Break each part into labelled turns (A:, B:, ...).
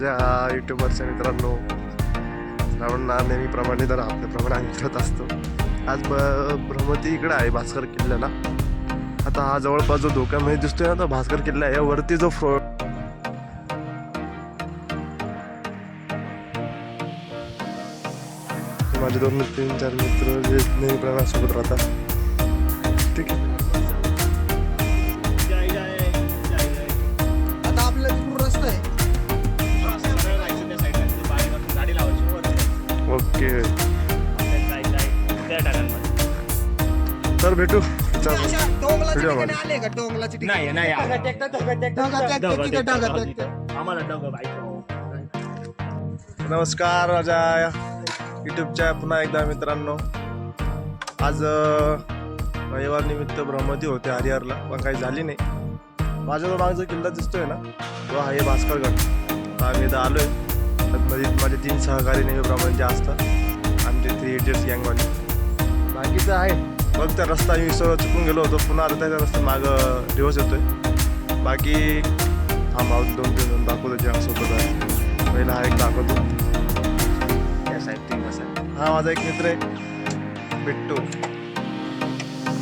A: माझ्या युट्यूबरच्या मित्रांनो श्रावणना नेहमीप्रमाणे तर आपल्याप्रमाणे आम्ही करत असतो. आज ब भ्रमती इकडं आहे भास्कर किल्ल्याला. आता हा जवळपास जो धोक्यामध्ये दिसतोय ना तो भास्कर किल्ला आहे. वरती जो फ्रो माझे दोन तीन चार मित्र जे नेहमीप्रमाणे सोबत राहतात.
B: आले का ठिकाणी
C: नाही नाही. आम्हाला बाईक
A: नमस्कार माझ्या युट्यूबच्या पुन्हा एकदा मित्रांनो. आज अ, रविवार निमित्त भ्रमती होते हरिहरला पण काही झाली नाही. माझा जो मागचा किल्ला दिसतोय ना तो आहे भास्करगड तर आम्ही इथं आलोय. मध्ये माझे तीन सहकारी नेहमीप्रमाणे जे असतात आमचे थ्री इडियट्स गँगवाले बाकीचं आहे. फक्त रस्ता मी विसर चुकून गेलो होतो. पुन्हा आता त्या रस्ता मागं दिवस येतोय. बाकी थांबा अजून दोन तीन जण दाखवतो जे सोबत आहे. पहिला हा एक दाखवतो. हा माझा एक मित्र आहे बिट्टू.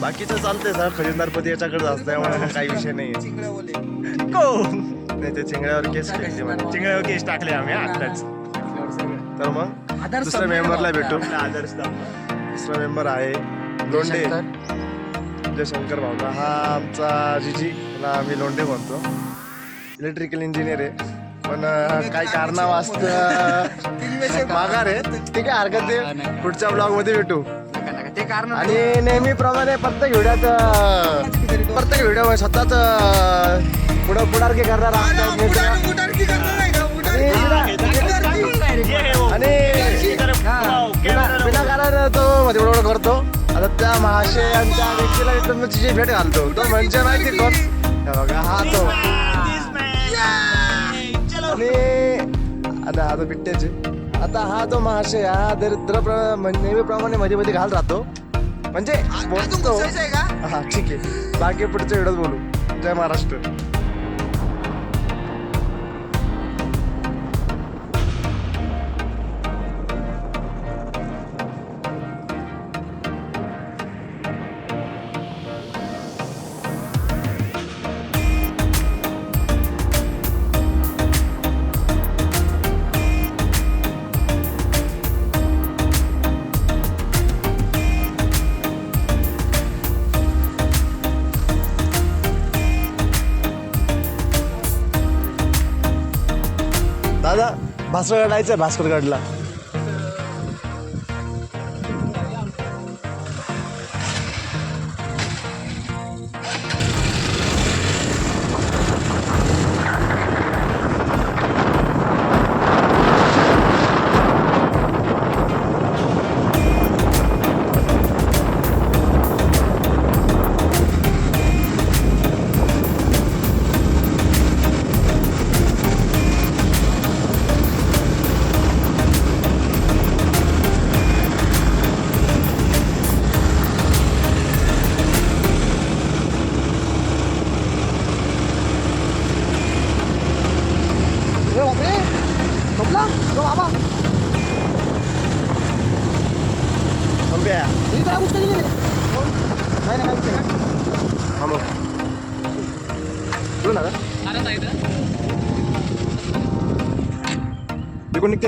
A: बाकीचं चालतंय सर खजिनदारपती याच्याकडे मग काही विषय नाही. नाही ते चिंगड्यावर केस केली म्हणजे
C: चिंगळ्यावर केस टाकले आम्ही आताच
A: तर मग दुसऱ्या मेंबरला भेटू. दुसरा मेंबर आहे. लोंडे जय शंकर भावना हा आमचा जीजी त्याला आम्ही लोंडे म्हणतो. इलेक्ट्रिकल इंजिनियर आहे. पण काही कारणावास्त माघार आहे. ठीक आहे हरकत नाही. पुढच्या ब्लॉगमध्ये भेटू
B: ते कारण
A: आणि नेहमीप्रमाणे प्रत्येक व्हिडिओत प्रत्येक व्हिडिओ स्वतःच पुढं पुढारकी करणार. आणि बिना- तो मध्ये बरोबर आता त्या महाशयांच्या व्यक्तीला मी तुमची भेट घालतो. तो म्हणजे माहिती कोण? हे बघा हा तो. आणि आता आता बिट्ट्याचे आता हा तो महाशय हा दरिद्र म्हणजे नेहमीप्रमाणे मध्ये मध्ये घाल राहतो. म्हणजे बोलतो. हा ठीक आहे. बाकी पुढच्या व्हिडिओत बोलू. जय महाराष्ट्र. दादा भास्कर आहे भास्करगडला थांब्या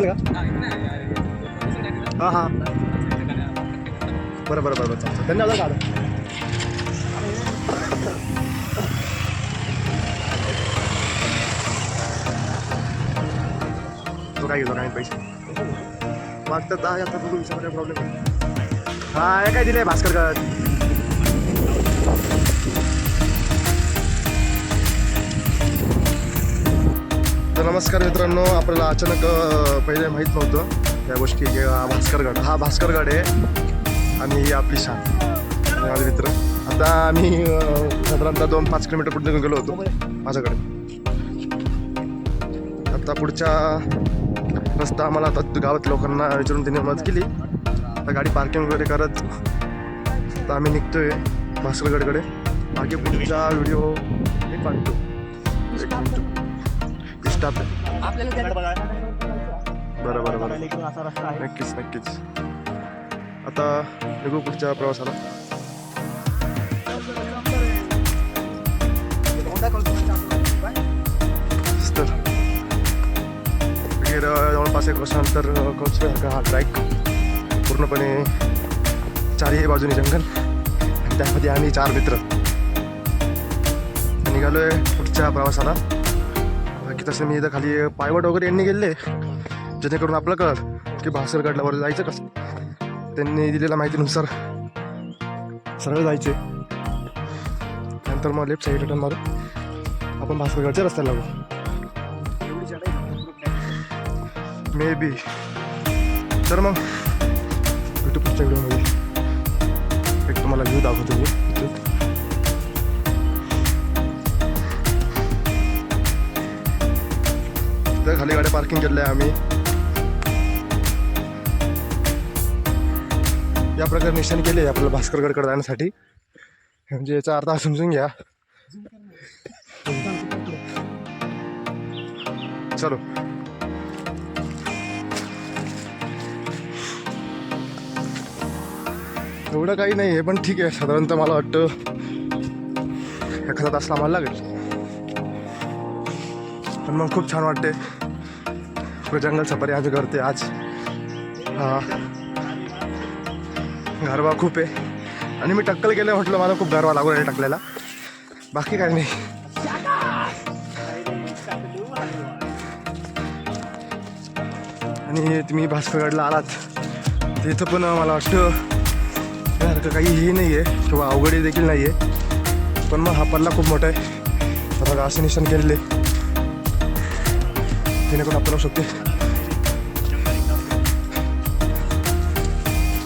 A: निघतील का? हां हां बरं बरं बरं बरं. चालतं धन्यवाद दादा. तो काय घेतो काय पैसे? मागतात दहा हजार बघू विचार प्रॉब्लेम हा हे काय दिले भास्कर तर नमस्कार मित्रांनो आपल्याला अचानक पहिले माहीत नव्हतं त्या गोष्टी की हा भास्करगड. हा भास्करगड आहे आणि ही आपली शान. माझे मित्र. आता आम्ही साधारणतः दोन पाच किलोमीटर पुढे गेलो होतो माझ्याकडे. आता पुढच्या रस्ता आम्हाला आता गावात लोकांना विचारून त्यांनी मदत केली. आता गाडी पार्किंग वगैरे करत आता आम्ही निघतोय भास्करगडकडे. मागे पुढचा व्हिडिओ मी पाठतो आहे
B: त्या-
A: बरं बरं बरं. नक्कीच नक्कीच. आता निघू पुढच्या प्रवासाला. जवळपास एक वर्षानंतर कोचसारखा हा ट्रॅक पूर्णपणे चारही बाजूनी जंगल. त्यामध्ये आम्ही चार मित्र. निघालोय पुढच्या प्रवासाला. तसं मी इथं खाली पायवट वगैरे यांनी गेले जेणेकरून आपलं कळत की भासरगडला वगैरे जायचं कसं. त्यांनी दिलेल्या माहितीनुसार सरळ जायचे. नंतर मग लेफ्ट साईडला रिटर्न मारून आपण भासरगडच्या रस्त्याला लागू. मे बी तर मग भेटू पुढच्या व्हिडिओमध्ये एक तुम्हाला व्ह्यू दाखवतो मी. खाली गाड्या पार्किंग केल्या आहे आम्ही. या प्रकारे निशाण केले आपल्याला भास्करगडकडे जाण्यासाठी. म्हणजे याचा अर्थ समजून घ्या. चलो. एवढं काही नाही आहे पण ठीक आहे. साधारणतः मला वाटतं एखादा तास लांबायला लागेल. पण मग खूप छान वाटते जंगल सफारी आम्ही करते आज। हा। गारवा खूप आहे आणि मी टक्कल केलं म्हटलं मला खूप गारवा लागून आहे टकल्याला बाकी काही नाही। आणि तुम्ही भास्करगडला आलात तिथं पण मला वाटतं यासारखं काही हे नाही आहे किंवा अवघडही देखील नाही आहे पण मग हा पल्ला खूप मोठा आहे बघा असं निशाण केलेले जेणेकरून आपल्याला शकते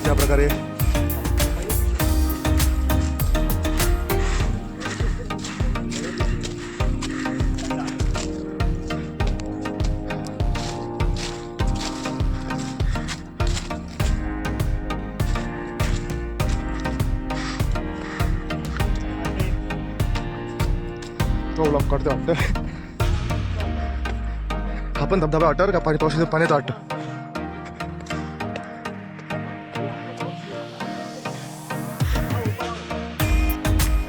A: त्या प्रकारे तो ब्लॉक करतो वाटतं हा पण धबधबा वाटतं का पाणी पावसाचं पाण्यात वाटतं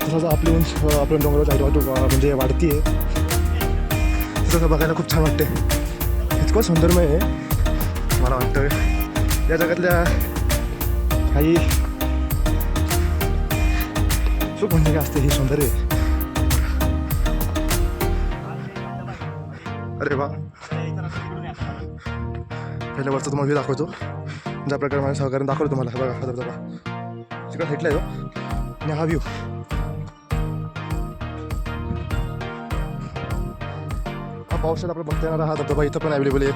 A: तसं आपली उंच आपल्या डोंगराची हाईट म्हणजे वाढती आहे तसं बघायला खूप छान वाटते इतकं सुंदरमय आहे मला वाटतं या जगातल्या काही चूक म्हणजे काय असते हे सौंदर्य आहे. अरे वा. पहिल्या वरचा तुम्हाला व्ह्यू दाखवतो. ज्या प्रकारे माझ्या सहकार्य दाखवतो तुम्हाला. बघा हा धबधबा तिकडे भेटला आहे तो. आणि हा व्ह्यू हा पावसात आपलं बघता येणार हा धबधबा इथं पण अवेलेबल आहे.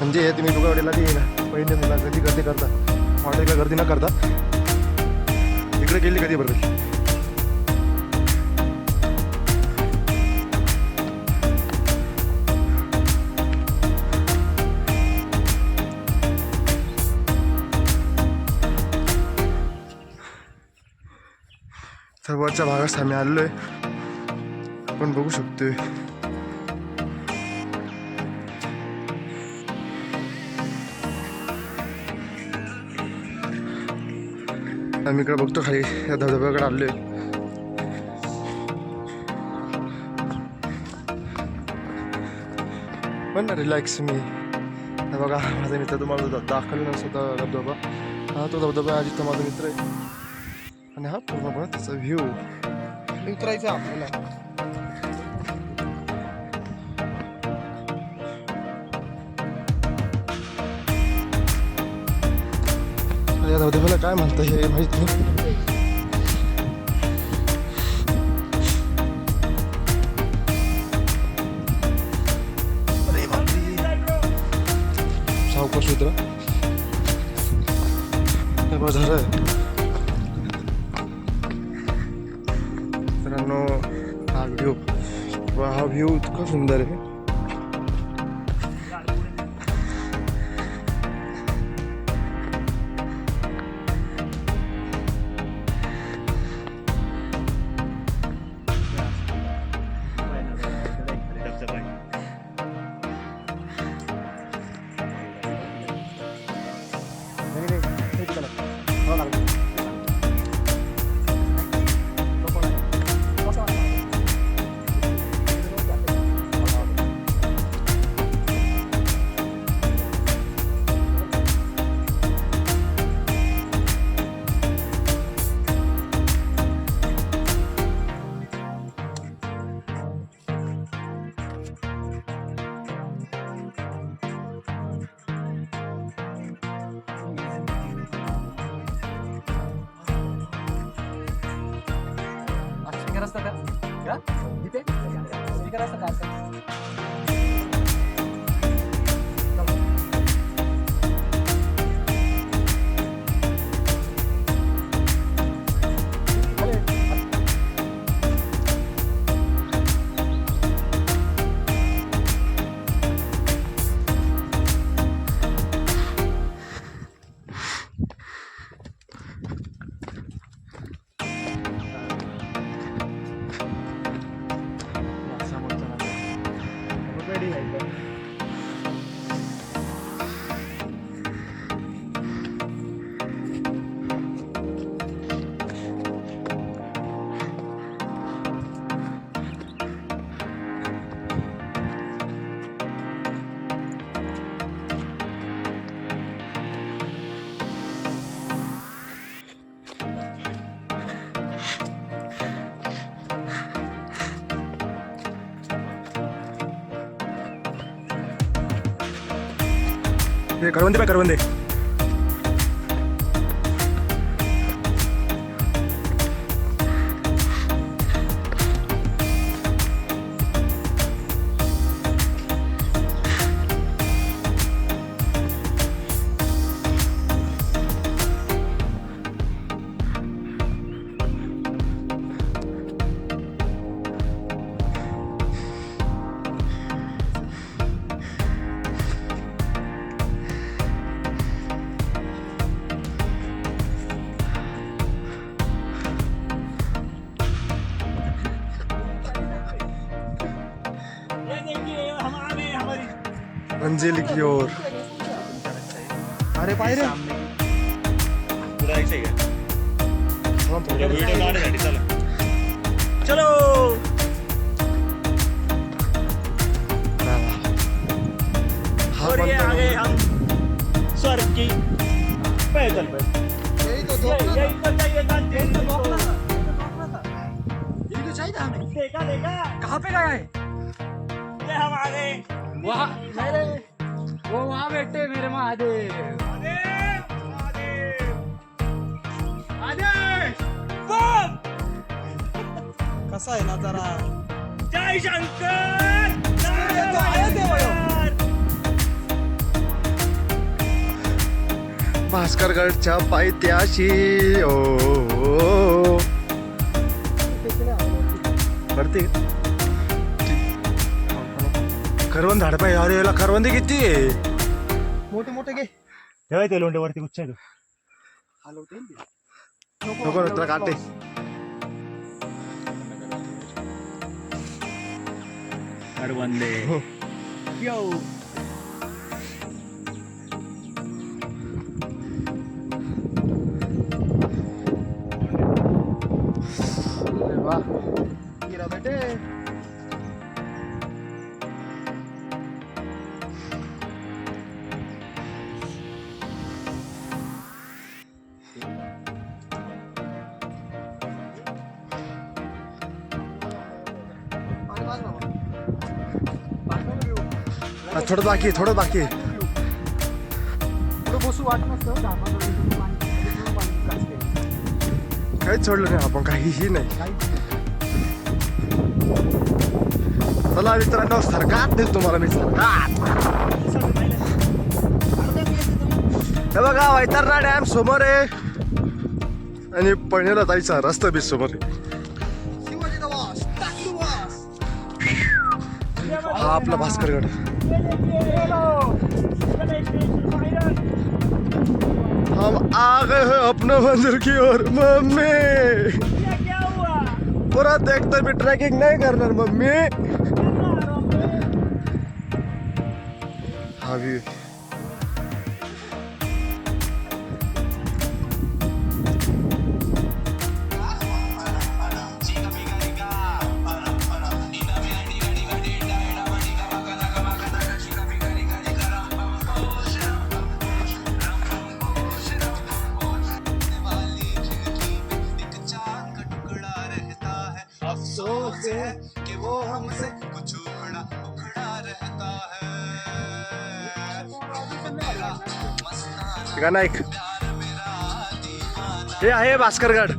A: म्हणजे तुम्ही दुगावडीला ती पहिले झाला गर्दी गर्दी करता? हॉटेलला गर्दी न करता? इकडे गेली कधी बरोबर तर वरच्या भागात आम्ही आलेलो आहे आपण बघू शकतोय. आम्ही इकडे बघतो खाली. या धबधब्याकडे आलोय. पण ना रिलॅक्स मी. बघा माझा मित्र तुम्हाला दा- दाखवलं धबधबा. हा तो धबधबा आज माझा मित्र आहे. आणि हा पूर्णपणे त्याचा व्ह्यू
B: उतरायचं आपल्याला.
A: या धबधब्याला काय म्हणतं हे माहीत नाही. सावकाश उतरा. झालं. व्ह्यू इतका सुंदर आहे
D: का इथे
A: हे करवंदे पाय मंजिल की ओर।
B: अरे पाय रे।
C: चलो। और ये आ गए हम स्वर्ग की पैदल। पे
B: यही तो
C: यही तो चाहिए था
B: यही तो
C: देखा
B: था। यही तो चाहिए था हमें।
C: देखा
D: कहाँ पे गया है
C: ये हम आ गए
D: वहाँ मेरे वो वहाँ बैठे मेरे महादेव!
B: कसा आहे ना जरा
C: जय शंकर!
A: भास्करगडच्या पायथ्याशी ओ वरती करवंद झाड पाहिजे अरे याला करवंदी किती आहे
B: मोठे मोठे घे
C: ठेवाय ते लोंढे वरती उच्च
B: हलवते ना ते.
A: नको ना, तुला काटे
C: वंदे यो
A: थोडं बाकी आहे, थोडं बाकी
D: बसू काहीच
A: सोडलं नाही आपण काहीही नाही. चला मित्रांनो सरकार देतो तुम्हाला मी सरकार हे बघा वैतरणा डॅम समोर आहे. आणि पळणेला जायचा रस्ता बी समोर आहे. हा आपला भास्करगड. हम आ गए हैं अपने मंदिर की ओर, मम्मी। पूरा देखते भी ट्रेकिंग नहीं करना, मम्मी। हाँ व्ह्यू गाणं ऐक. हे आहे भास्करगड.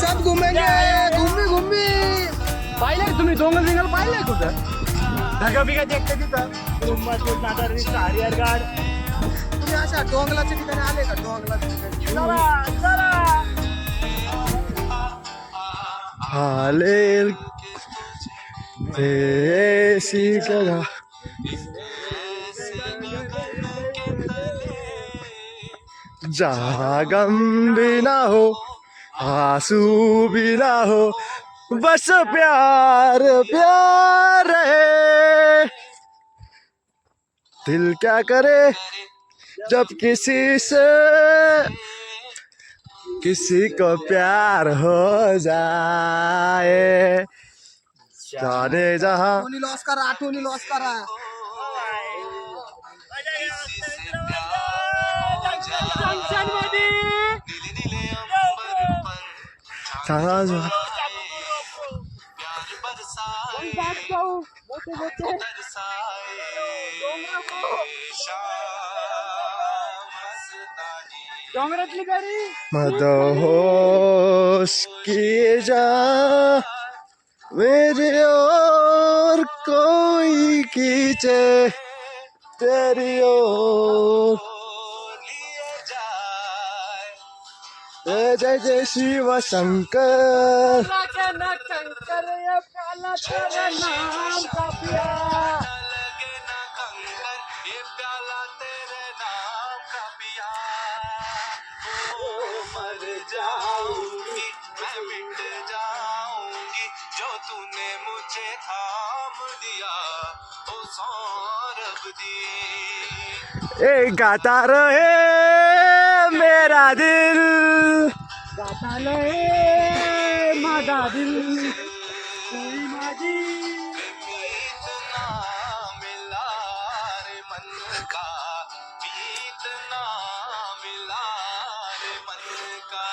D: सब घुमेंगे घुमी घुमी. पाहिले तुम्ही? डोंगर बिंगल पाहिले कुठं? धगा बिगा देखते तिथं.
C: हरिहरगड
D: तुम्ही अशा डोंगलाच्या ठिकाणी आले का? डोंगलाच्या ठिकाणी.
A: आले ऐसी करा जहाँ गम भी ना हो आँसू भी ना हो बस प्यार प्यार है दिल क्या करे जब किसी से किसी को प्यार हो जाए जाने जहाँ
D: आठवणी लॉस करा आठवणी लॉस करा
A: जहाँ जहाँ
D: डोंगरातली गाडी
A: मदहोश किए जा मेरे और कोई खींचे तेरी ओर। जय जय जय शिव शंकर।
B: ये
A: ए गाता रहे मेरा दिल।
D: माझा दिल।
B: मीत ना मिला रे मन का मीत ना मिला रे मन का।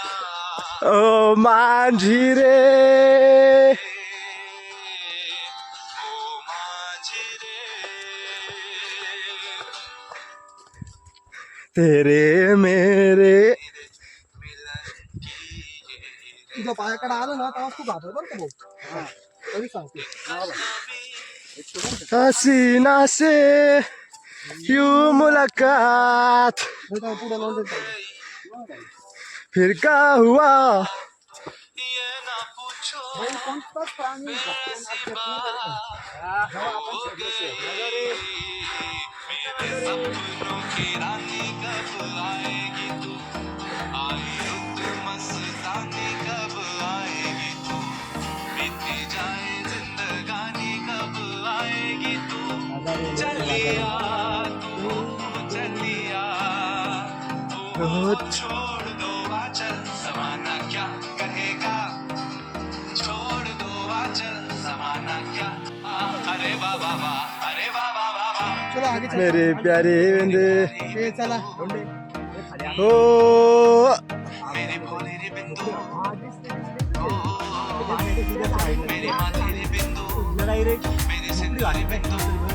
A: ओ मांझी रे। तेरे मेरे।
B: मिलन की ये
D: तुझ्या पायाकडे आलं ना तेव्हा खूप घाबरत बरं का भाऊ? हा, तरी सांगते.
A: हसीना से यू मुलाकात।
D: पुढे लावून देतो
A: फिर क्या हुआ?
B: ये ना पूछो
D: कोणताच प्राणी
B: चलिया तू चलिया ओ छोड़ दो आचल जमाना क्या कहेगा छोड़ दो आचल जमाना क्या आ, अरे बाबा बा अरे बाबा बाबा
D: चलो आगे चल.
A: मेरे प्यारे बंदे
D: चला.
A: हो
B: मेरे भोले रे बिंदु. मेरे माथे रे बिंदु. मेरे सिंधु रे बिंदु.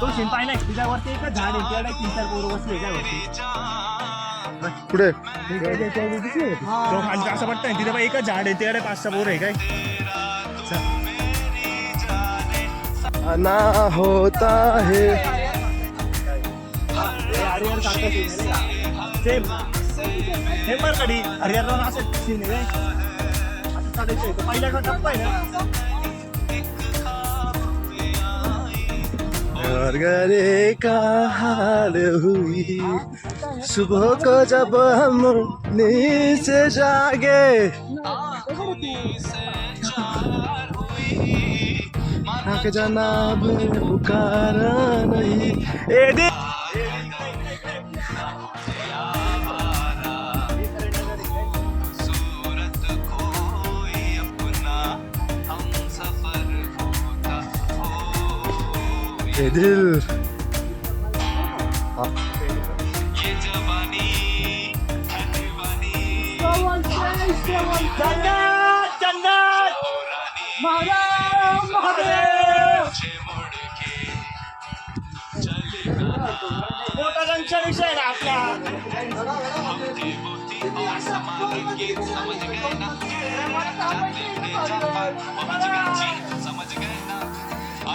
C: तो सीन पाहिलाय तिच्यावरती एकच झाड आहे त्याला तीन चार पोरं बसले त्यावरती.
B: मेरी जान
A: पुढे
C: तो खालचा असं वाटतंय तिथे बा एकच झाड आहे त्याकडे पाच सहा पोरं आहे काय?
A: आना होता है.
C: सेम सेम बरं कधी हरिहरला असं सीन आहे. असं चालायचं आहे. पहिला टप्पा आहे ना.
A: और का हाल हुई। सुबह को जब हम नींद से जागे जनाब पुकारा नहीं।
B: Edil. चलेगा
C: मोठा जंक्शन विषय ना आपला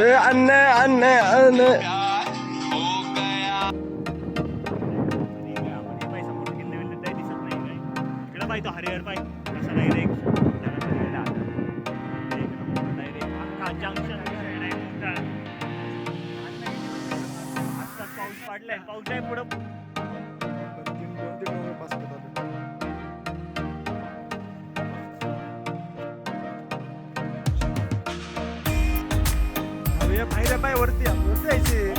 A: ए अन्य अन्य अन्य
B: प्यार
C: किल्ले तो हरिहर पाय कसा डायरेक्ट डायरेक्ट पाऊस पाऊस आहे पुढं.
A: बाहेर पाय वरती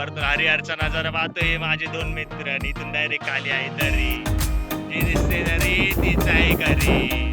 C: भैरववाडावरतून हरिहरचा नजारा पाहतोय माझे दोन मित्र आणि इथून डायरेक्ट खाली आहे तरी जी दिसते तरी तीच आहे घरी.